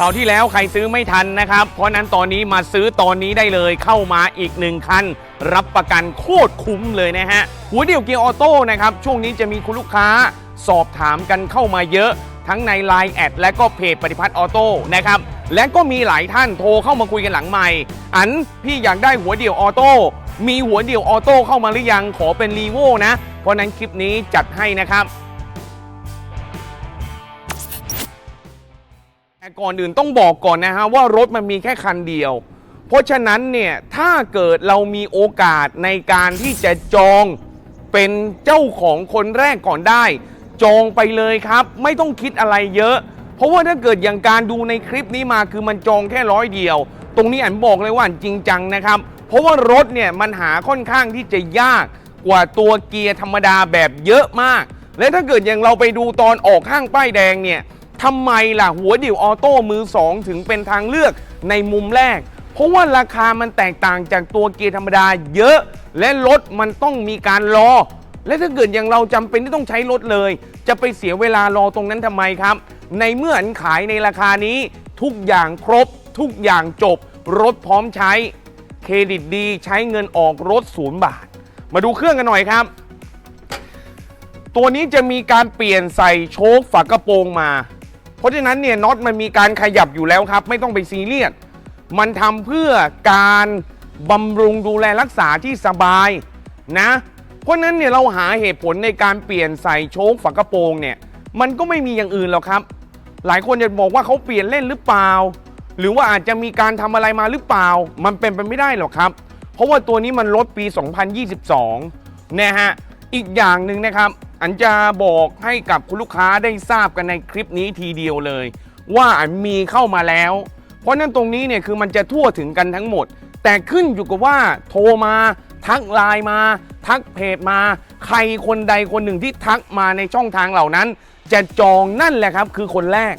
คราวที่แล้วใครซื้อไม่ทันนะครับ เพราะนั้นตอนนี้มาซื้อตอนนี้ได้เลยเข้ามาอีกหนึ่งคัน รับประกันโคตรคุ้มเลยนะฮะ หัวเดี่ยวเกียร์ออโต้นะครับ ช่วงนี้จะมีคุณลูกค้าสอบถามกันเข้ามาเยอะ ทั้งใน Line แอดและก็เพจปฏิพัฒน์ออโต้นะครับ และก็มีหลายท่านโทรเข้ามาคุยกันหลังใหม่ อันพี่อยากได้หัวเดี่ยวออโต้มีหัวเดี่ยวออโต้เข้ามาหรือยังขอเป็นรีโวนะเพราะนั้นคลิปนี้จัดให้นะครับ แต่ก่อนอื่นต้องบอกก่อนนะฮะว่ารถมันมีแค่คันเดียว เพราะฉะนั้นเนี่ยถ้าเกิดเรามีโอกาสในการที่จะจองเป็นเจ้าของคนแรกก่อนได้ จองไปเลยครับ ไม่ต้องคิดอะไรเยอะ เพราะว่าถ้าเกิดอย่างการดูในคลิปนี้มาคือมันจองแค่ร้อยเดียว ตรงนี้อันบอกเลยว่าจริงจังนะครับ เพราะว่ารถเนี่ยมันหาค่อนข้างที่จะยากกว่าตัวเกียร์ธรรมดาแบบเยอะมาก และถ้าเกิดอย่างเราไปดูตอนออกข้างป้ายแดงเนี่ย ทำไมล่ะหัวดี่วออโต้มือ 2 ถึงเป็นทางเลือกในมุมแรก เพราะว่าราคามันแตกต่างจากตัวเกียร์ธรรมดาเยอะ และรถมันต้องมีการรอ และถ้าเกิดอย่างเราจำเป็นที่ต้องใช้รถเลย จะไปเสียเวลารอตรงนั้นทำไมครับ ในเมื่ออันขายในราคานี้ ทุกอย่างครบ ทุกอย่างจบ รถพร้อมใช้ เครดิตดีใช้เงินออกรถศูนย์บาท มาดูเครื่องกันหน่อยครับตัวนี้จะมีการเปลี่ยนใส่โชคฝากระโปรงมา เพราะฉะนั้นเนี่ยน็อตมันมีการขยับอยู่แล้วครับ ไม่ต้องไปซีเรียสมันทำเพื่อการบำรุงดูแลรักษาที่สบายนะ เพราะนั้นเนี่ยเราหาเหตุผลในการเปลี่ยนใส่โชคฝากระโปรงเนี่ย มันก็ไม่มีอย่างอื่นหรอกครับ หลายคนจะบอกว่าเขาเปลี่ยนเล่นหรือเปล่า หรือว่าอาจจะมีการทำอะไรมาหรือเปล่า มันเป็นไปไม่ได้หรอกครับ เพราะว่าตัวนี้มันลดปี 2022นะฮะอีกอย่างหนึ่งนะครับ อันจะบอกให้กับคุณลูกค้าได้ทราบกันในคลิปนี้ทีเดียวเลย ว่าอันมีเข้ามาแล้ว เพราะนั้นตรงนี้เนี่ยคือมันจะทั่วถึงกันทั้งหมด แต่ขึ้นอยู่กับว่าโทรมา ทักไลน์มา ทักเพจมา ใครคนใดคนหนึ่งที่ทักมาในช่องทางเหล่านั้น จะจองนั่นแหละครับคือคนแรก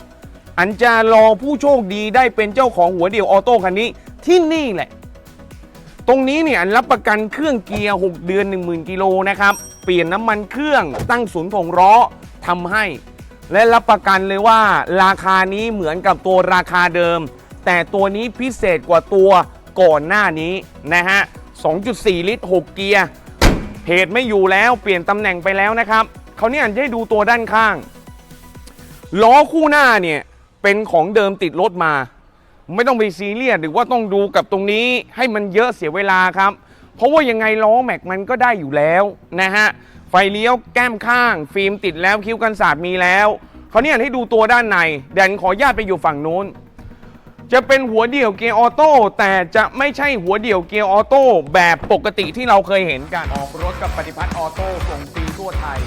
อันจะรอผู้โชคดีได้เป็นเจ้าของหัวเดียวออโต้คันนี้ที่นี่แหละ ตรงนี้เนี่ยอันรับประกันเครื่องเกียร์ 6 เดือน 10,000กิโลนะครับ ปลี่ยนน้ำมันเครื่องตั้งศูนย์ถงล้อทำให้ และรับประกันเลยว่า ราคานี้เหมือนกับตัวราคาเดิม แต่ตัวนี้พิเศษกว่าตัวก่อนหน้านี้นะฮะ 2.4 ลิตร 6 เกียร์เพจไม่อยู่แล้วเปลี่ยนตำแหน่งไปแล้วนะครับเขาวนี่อันจะให้ดูตัวด้านข้าง ล้อคู่หน้าเนี่ยเป็นของเดิมติดรถมา ไม่ต้องไปซีเรียสหรือว่าต้องดูกับตรงนี้ให้มันเยอะเสียเวลาครับ เพราะว่ายังไงล้อแม็กมันก็ได้อยู่แล้วนะฮะ ไฟเลี้ยวแก้มข้าง ฟิล์มติดแล้วคิ้วกันศาสตร์มีแล้วเขาเนี่ยให้ดูตัวด้านในแดนขออนุญาตไปอยู่ฝั่งนู้น จะเป็นหัวเดี่ยวเกียร์ออโต้แต่จะไม่ใช่หัวเดี่ยวเกียร์ออโต้แบบปกติที่เราเคยเห็นกันออกรถกับปฏิพัฒน์ออโต้ส่งฟรีทั่วไทย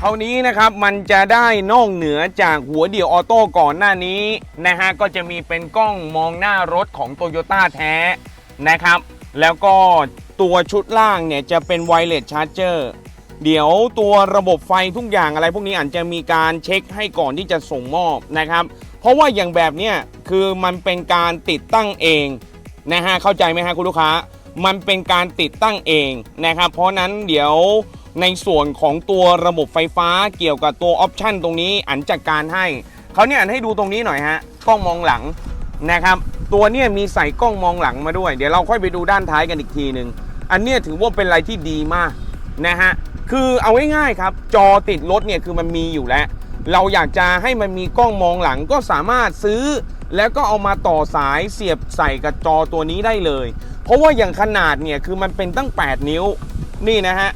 คราวนี้นะครับมันจะได้นอกเหนือจากหัวเดี่ยวออโต้ก่อนหน้านี้นะฮะก็จะมีเป็นกล้องมองหน้ารถของ t o y ยต้าแท้นะครับ แล้วก็ตัวชุดล่างเนี่ยจะเป็นไวเลสชาร์จเจอร์เดี๋ยวตัวระบบไฟทุกอย่างอะไรพวกนี้อาจจะมีการเช็คให้ก่อนที่จะส่งมอบนะครับ เพราะว่าอย่างแบบเนี้ยคือมันเป็นการติดตั้งเองนะฮะเข้าใจไหมฮะคุณลูกค้า มันเป็นการติดตั้งเองนะครับ เพราะนั้นเดี๋ยวในส่วนของตัวระบบไฟฟ้าเกี่ยวกับตัวออปชันตรงนี้อันจัดการให้เขาเนี่ยอันให้ดูตรงนี้หน่อยฮะกล้องมองหลังนะครับ ตัวเนี่ยมีใส่กล้องมองหลังมาด้วย เดี๋ยวเราค่อยไปดูด้านท้ายกันอีกทีหนึ่งอันเนี้ยถือว่าเป็นอะไรที่ดีมากนะฮะคือเอาง่ายๆครับ จอติดรถเนี่ยคือมันมีอยู่แล้ว เราอยากจะให้มันมีกล้องมองหลังก็สามารถซื้อ แล้วก็เอามาต่อสายเสียบใส่กับจอตัวนี้ได้เลย เพราะว่าอย่างขนาดเนี่ยคือมันเป็นตั้ง 8 นิ้วนี่นะฮะ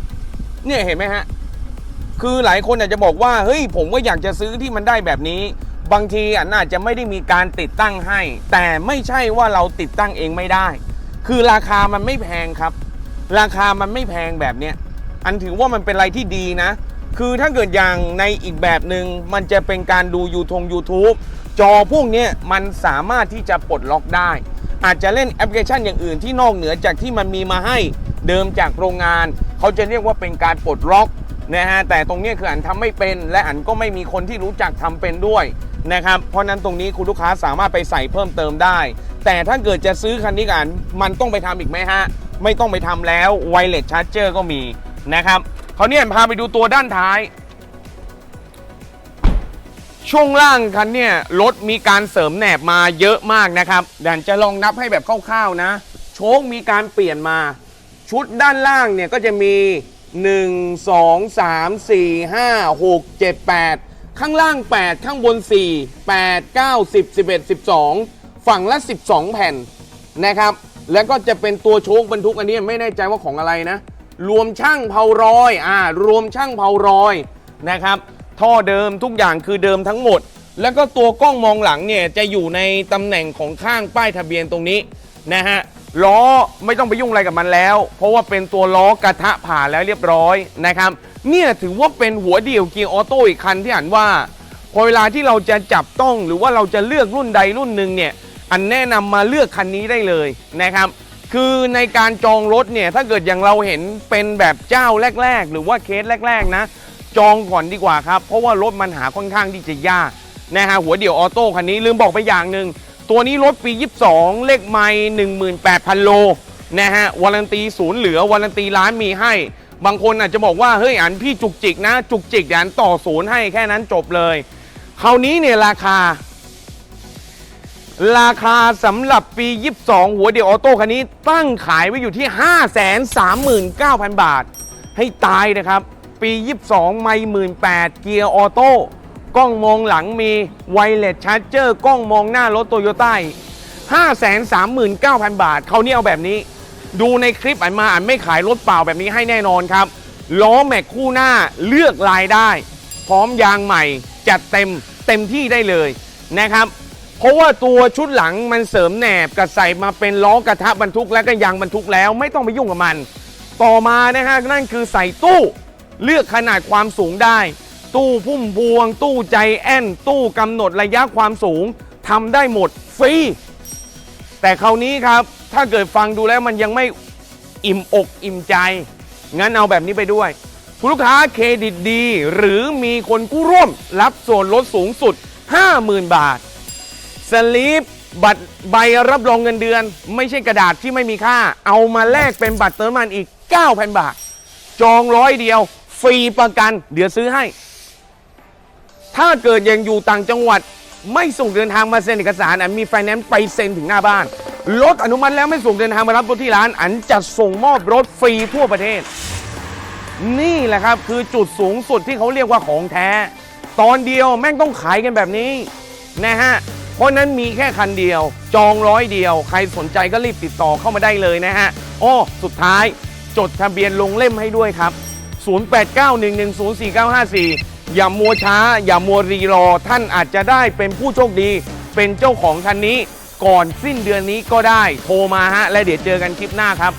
เนี่ยเห็นไหมฮะคือหลายคนอาจจะบอกว่าเฮ้ยผมก็อยากจะซื้อที่มันได้แบบนี้ บางทีอันอาจจะไม่ได้มีการติดตั้งให้ แต่ไม่ใช่ว่าเราติดตั้งเองไม่ได้ คือราคามันไม่แพงครับ ราคามันไม่แพงแบบเนี้ยอันถือว่ามันเป็นอะไรที่ดีนะ คือถ้าเกิดอย่างในอีกแบบหนึง่งมันจะเป็นการดูยูทง YouTube จอพวกเนี้ยมันสามารถที่จะปลดล็อกได้ อาจจะเล่นแอปพลิเคชันอย่างอื่นที่นอกเหนือจากที่มันมีมาให้เดิมจากโรงงาน เขาจะเรียกว่าเป็นการปลดล็อกนะฮะแต่ตรงนี้คืออันทำไม่เป็น และอันก็ไม่มีคนที่รู้จักทำเป็นด้วย นะครับ เพราะนั้นตรงนี้คุณลูกค้าสามารถไปใส่เพิ่มเติมได้ แต่ถ้าเกิดจะซื้อคันนี้กัน มันต้องไปทำอีกไหมฮะ ไม่ต้องไปทำแล้วไวเลสชาร์จเจอร์ก็มีนะครับเขาวเนี่ยพาไปดูตัวด้านท้ายชช่วงล่างคันเนี่ยรถมีการเสริมแหนบมาเยอะมากนะครับเดี๋ยวจะลองนับให้แบบคร่าวๆนะ โชคมีการเปลี่ยนมา ชุดด้านล่างเนี่ยก็จะมี 1 2 3 4 5 6 7 8 ข้างล่าง 8 ข้างบน 4 8 9 10 11 12 ฝั่งละ 12 แผ่นนะครับ แล้วก็จะเป็นตัวโชคบรรทุกอันนี้ไม่แน่ใจว่าของอะไรนะ รวมช่างเผารอยอ่ารวมช่างเผารอยนะครับ ท่อเดิมทุกอย่างคือเดิมทั้งหมด แล้วก็ตัวกล้องมองหลังเนี่ยจะอยู่ในตำแหน่งของข้างป้ายทะเบียนตรงนี้นะฮะล้อไม่ต้องไปยุ่งอะไรกับมันแล้ว เพราะว่าเป็นตัวล้อกระทะผ่านแล้วเรียบร้อยนะครับ เนี่ยถือว่าเป็นหัวเดี่ยวเกียร์ออโต้อีกคันที่อ่านว่าพอเวลาที่เราจะจับต้องหรือว่าเราจะเลือกรุ่นใดรุ่นหนึ่งเนี่ยอันแนะนำมาเลือกคันนี้ได้เลยนะครับ คือในการจองรถเนี่ยถ้าเกิดอย่างเราเห็นเป็นแบบเจ้าแรก ๆ หรือว่าเคสแรก ๆ นะ จองก่อนดีกว่าครับเพราะว่ารถมันหาค่อนข้างที่จะยากนะฮะหัวเดี่ยวออโต้คันนี้ลืมบอกไปอย่างหนึ่งตัวนี้รถปี 22 เลขไม่ 18,000 โลนะฮะวารันตีศูนย์เหลือวารันตีล้านมีให้ บางคนอาจจะบอกว่าเฮ้ยอันพี่จุกจิกนะ จุกจิกเดี๋ยวอันต่อศูนย์ให้แค่นั้นจบเลย คราวนี้เนี่ยราคา ราคาสำหรับปี 22 หัวเดียวออโต้คันนี้ตั้งขายไว้อยู่ที่ 539,000 บาท ให้ตายนะครับ ปี 22 ไม่18,000เกียร์ออโต้กล้องมองหลังมีไวเลสชาร์เจอร์กล้องมองหน้ารถโตโยต้า539,000 บาท เขาวนี่เอาแบบนี้ ดูในคลิปอันมาอันไม่ขายรถเปล่าแบบนี้ให้แน่นอนครับ ล้อแม็กคู่หน้าเลือกลายได้ พร้อมยางใหม่ จัดเต็มเต็มที่ได้เลยนะครับ เพราะว่าตัวชุดหลังมันเสริมแหนบกับใส่มาเป็นล้อกระทะบรรทุกและก็ยางบรรทุกแล้ว ไม่ต้องไปยุ่งกับมัน ต่อมานะฮะนั่นคือใส่ตู้เลือกขนาดความสูงได้ ตู้พุ่มพวง ตู้ใจแอนตู้กำหนดระยะความสูงทำได้หมดฟรีแต่คราวนี้ครับ ถ้าเกิดฟังดูแล้วมันยังไม่อิ่มอกอิ่มใจ งั้นเอาแบบนี้ไปด้วย คุณลูกค้าเครดิตดี หรือมีคนกู้ร่วม รับส่วนลดสูงสุด 50,000 บาทสลิปบัตรใบรับรองเงินเดือน ไม่ใช่กระดาษที่ไม่มีค่า เอามาแลกเป็นบัตรเติมน้ำมันอีก 9,000 บาท จองร้อยเดียว ฟรีประกัน เดี๋ยวซื้อให้ ถ้าเกิดยังอยู่ต่างจังหวัด ไม่ส่งเดินทางมาเซ็นเอกสารอันมีไฟแนนซ์ไปเซ็นถึงหน้าบ้าน รถอนุมัติแล้วไม่ส่งเดินทางมารับรถที่ร้าน อันจะส่งมอบรถฟรีทั่วประเทศ นี่แหละครับคือจุดสูงสุดที่เขาเรียกว่าของแท้ ตอนเดียวแม่งต้องขายกันแบบนี้นะฮะเพราะนั้นมีแค่คันเดียว จองร้อยเดียว ใครสนใจก็รีบติดต่อเข้ามาได้เลยนะฮะอ้อสุดท้ายจดทะเบียนลงเล่มให้ด้วยครับ 0891104954 อย่ามัวช้า อย่ามัวรีรอ ท่านอาจจะได้เป็นผู้โชคดี เป็นเจ้าของคันนี้ ก่อนสิ้นเดือนนี้ก็ได้โทรมาฮะ และเดี๋ยวเจอกันคลิปหน้าครับ